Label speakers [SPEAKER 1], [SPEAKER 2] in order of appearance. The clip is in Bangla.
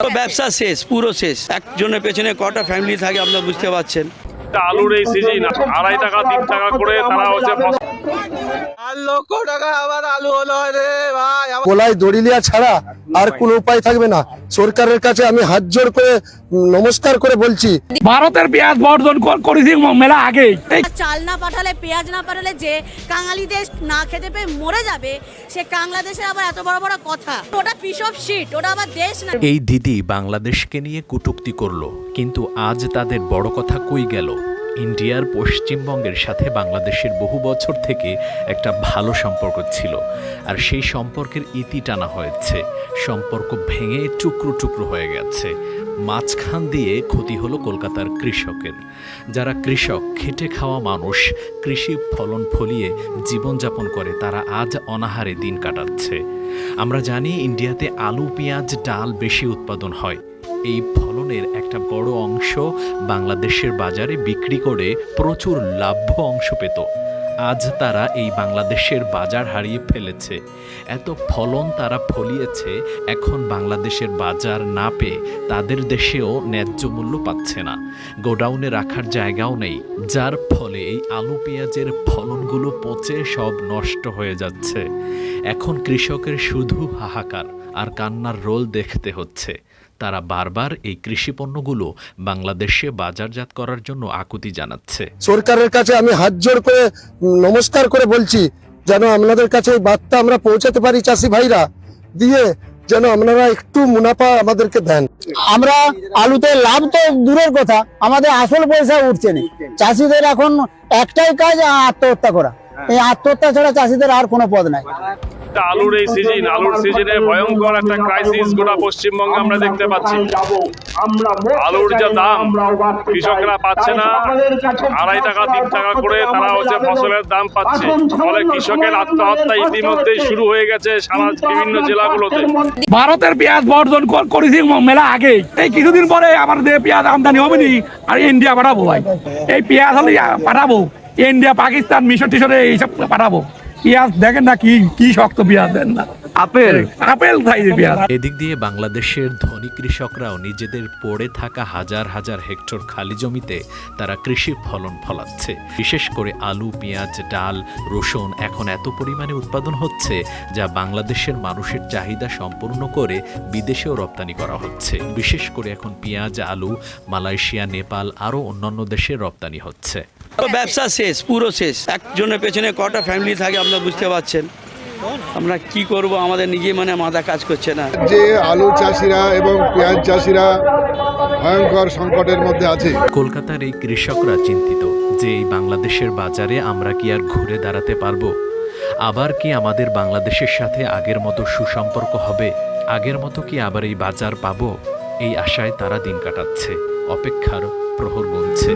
[SPEAKER 1] ব্যবসা শেষ, পুরো শেষ। একজনের পেছনে কটা ফ্যামিলি থাকে, আপনারা বুঝতে পারছেন।
[SPEAKER 2] আলুর এই সিজন আড়াই টাকা, তিন টাকা করে তারা হচ্ছে ফসল
[SPEAKER 3] আর লক্ষ টাকা আবার আলু হলো রে ভাই আমার
[SPEAKER 4] গলায় দড়িলিয়া ছাড়া আর কোনো উপায় থাকবে না। সরকারের কাছে আমি হাত জোড় করে নমস্কার করে বলছি।
[SPEAKER 5] ভারতের পেঁয়াজ বর্জন করেছি মেলা আগেই এই
[SPEAKER 6] চাল না পাঠালে পেঁয়াজ না পাঠালে যে কাঙালি দেশ না খেতে পেয়ে মরে যাবে সে বাংলাদেশের আবার এত বড় বড় কথা। ওটা পিস অফ শিট ওটা আবার দেশ না।
[SPEAKER 7] এই দিদি বাংলাদেশকে নিয়ে কটূক্তি করল কিন্তু আজ তাদের বড় কথা কই গেল? ইন্ডিয়ার পশ্চিমবঙ্গের সাথে বাংলাদেশের বহু বছর থেকে একটা ভালো সম্পর্ক ছিল। আর সেই সম্পর্কের ইতি টানা হয়েছে। সম্পর্ক ভেঙে টুকরো টুকরো হয়ে গেছে। মাঝখান দিয়ে ক্ষতি হলো কলকাতার কৃষকের। যারা কৃষক, খেটে খাওয়া মানুষ, কৃষি ফলন ফলিয়ে জীবনযাপন করে, তারা আজ অনাহারে দিন কাটাচ্ছে। আমরা জানি ইন্ডিয়াতে আলু, পেঁয়াজ, ডাল বেশি উৎপাদন হয়। এই ফলনের একটা বড় অংশ বাংলাদেশের বাজারে বিক্রি করে প্রচুর লাভ্য অংশ পেত। আজ তারা এই বাংলাদেশের বাজার হারিয়ে ফেলেছে। এত ফলন তারা ফলিয়েছে, এখন বাংলাদেশের বাজার না পেয়ে তাদের দেশেও ন্যায্য মূল্য পাচ্ছে না। গোডাউনে রাখার জায়গাও নেই, যার ফলে এই আলু পেঁয়াজের ফলনগুলো পচে সব নষ্ট হয়ে যাচ্ছে। এখন কৃষকের শুধু হাহাকার আর কান্নার রোল দেখতে হচ্ছে। তারা বারবার এই কৃষি পণ্যগুলো বাংলাদেশে বাজারজাত করার জন্য আকুতি জানাচ্ছে।
[SPEAKER 4] সরকারের কাছে আমি হাত জোড় করে নমস্কার করে বলছি যেন আপনাদের কাছে এই বার্তা আমরা পৌঁছাতে পারি চাষি ভাইরা দিয়ে যেন আপনারা একটু মুনাফা আমাদেরকে দেন।
[SPEAKER 8] আমরা আলুতে লাভ তো দূরের কথা আমাদের আসল পয়সা উঠছে না। চাষিদের এখন একটাই কাজ আত্মহত্যা করা। এই আত্মহত্যা ছাড়া চাষিদের আর কোনো পদ নাই।
[SPEAKER 2] আলুর এই সিজন আলুর সিজনে ভয়ঙ্কর একটা ক্রাইসিস গোটা পশ্চিমবঙ্গে আমরা দেখতে পাচ্ছি। আলুর যা দাম, কৃষকরা পাচ্ছে না, আড়াই টাকা, তিন টাকা করে তারা হচ্ছে ফসলের দাম পাচ্ছে। ফলে কৃষকের আত্মহত্যা ইতিমধ্যেই শুরু হয়ে গেছে সারা বিভিন্ন জেলাগুলোতে।
[SPEAKER 5] ভারতের পেঁয়াজ বর্জন কর- করেছি মেলা আগে। এই কিছুদিন পরে আমার দেশে পেঁয়াজ আমদানি হবে নি, আর ইন্ডিয়া পাঠাবো ভাই। এই পেঁয়াজ হলে পাঠাবো, ইন্ডিয়া, পাকিস্তান মিশর টিশরে এইসব পাঠাবো। পেঁয়াজ দেখেন না কি কি শক্ত পেঁয়াজ দেন না। আপেল? আপেল সাইজের পেঁয়াজ।
[SPEAKER 7] এদিক দিয়ে বাংলাদেশের ধনী কৃষকরাও নিজেদের পড়ে থাকা হাজার হাজার হেক্টর খালি জমিতে তারা কৃষি ফলন ফলাচ্ছে। বিশেষ করে আলু পেঁয়াজ ডাল রসুন এখন এত পরিমাণে উৎপাদন হচ্ছে যা বাংলাদেশের মানুষের চাহিদা সম্পূর্ণ করে বিদেশেও রপ্তানি করা হচ্ছে। বিশেষ করে এখন পেঁয়াজ আলু মালয়েশিয়া নেপাল আরও অন্যান্য দেশে রপ্তানি হচ্ছে।
[SPEAKER 1] ব্যবসা শেষ পুরো শেষ। একজনের পেছনে কটা ফ্যামিলি থাকে আপনারা বুঝতে পারছেন। আমরা কি করব আমাদের নিজে মানে মাথা কাজ করছে না।
[SPEAKER 9] যে আলু চাষিরা এবং পেঁয়াজ চাষিরা ভয়ঙ্কর সংকটের মধ্যে আছে।
[SPEAKER 7] কলকাতার এই কৃষকরা চিন্তিত যে এই বাংলাদেশের বাজারে আমরা কি আর ঘুরে দাঁড়াতে পারব? আবার কি আমাদের বাংলাদেশের সাথে আগের মতো সুসম্পর্ক হবে? আগের মতো কি আবার এই বাজার পাবো? এই আশায় তারা দিন কাটাচ্ছে অপেক্ষার প্রহর গুনছে